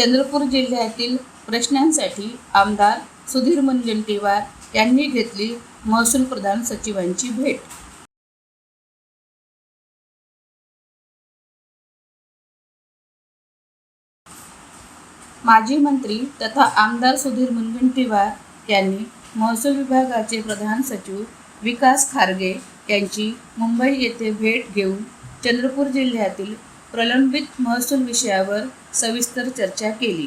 चंद्रपूर जिल्ह्यातील प्रश्नांसाठी आमदार सुधीर मुनगंटीवार यांनी घेतली महसूल प्रधान सचिवांची भेट. माजी मंत्री तथा आमदार सुधीर मुनगंटीवार यांनी महसूल विभागाचे प्रधान सचिव विकास खारगे यांची मुंबई येथे भेट घेऊन चंद्रपूर जिल्ह्यातील प्रलंबित महसूल विषयावर सविस्तर चर्चा केली.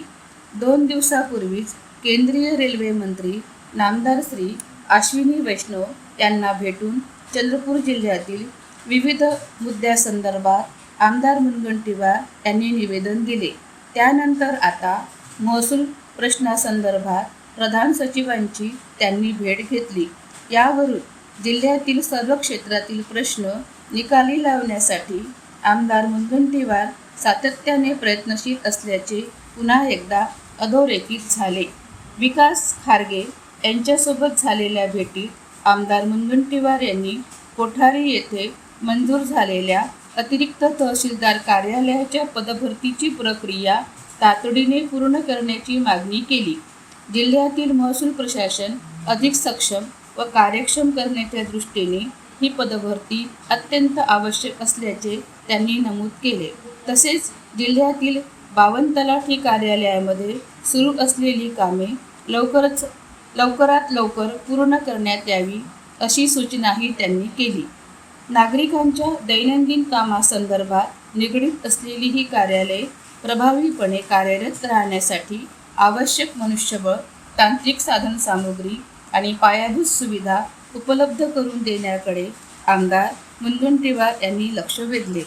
दोन दिवसापूर्वीच केंद्रीय रेल्वे मंत्री नामदार श्री अश्विनी वैष्णव यांना भेटून चंद्रपूर जिल्ह्यातील विविध मुद्द्यासंदर्भात आमदार मुनगंटीवार यांनी निवेदन दिले. त्यानंतर आता महसूल प्रश्नासंदर्भात प्रधान सचिवांची त्यांनी भेट घेतली. यावरून जिल्ह्यातील सर्व क्षेत्रातील प्रश्न निकाली लावण्यासाठी आमदार मुनगंटीवार सातत्याने प्रयत्नशील असल्याचे पुन्हा एकदा अधोरेखित झाले. विकास खारगे यांच्यासोबत झालेल्या भेटीत आमदार मुनगंटीवार यांनी कोठारी येथे मंजूर झालेल्या अतिरिक्त तहसीलदार कार्यालयाच्या पदभरतीची प्रक्रिया तातडीने पूर्ण करण्याची मागणी केली. जिल्ह्यातील महसूल प्रशासन अधिक सक्षम व कार्यक्षम करण्याच्या दृष्टीने ही पदभरती अत्यंत आवश्यक असल्याचे त्यांनी नमूद केले. तसेच जिल्ह्यातील बावन्न तलाठी कार्यालयामध्ये सुरू असलेली कामे लवकरच लवकरात लवकर पूर्ण करण्यात यावी अशी सूचनाही त्यांनी केली. नागरिकांच्या दैनंदिन कामासंदर्भात निगडीत असलेली ही कार्यालये प्रभावीपणे कार्यरत राहण्यासाठी आवश्यक मनुष्यबळ तांत्रिक साधनसामुग्री आणि पायाभूत सुविधा उपलब्ध करून देण्याकडे आमदार मुनगंटीवार यांनी लक्ष वेधले.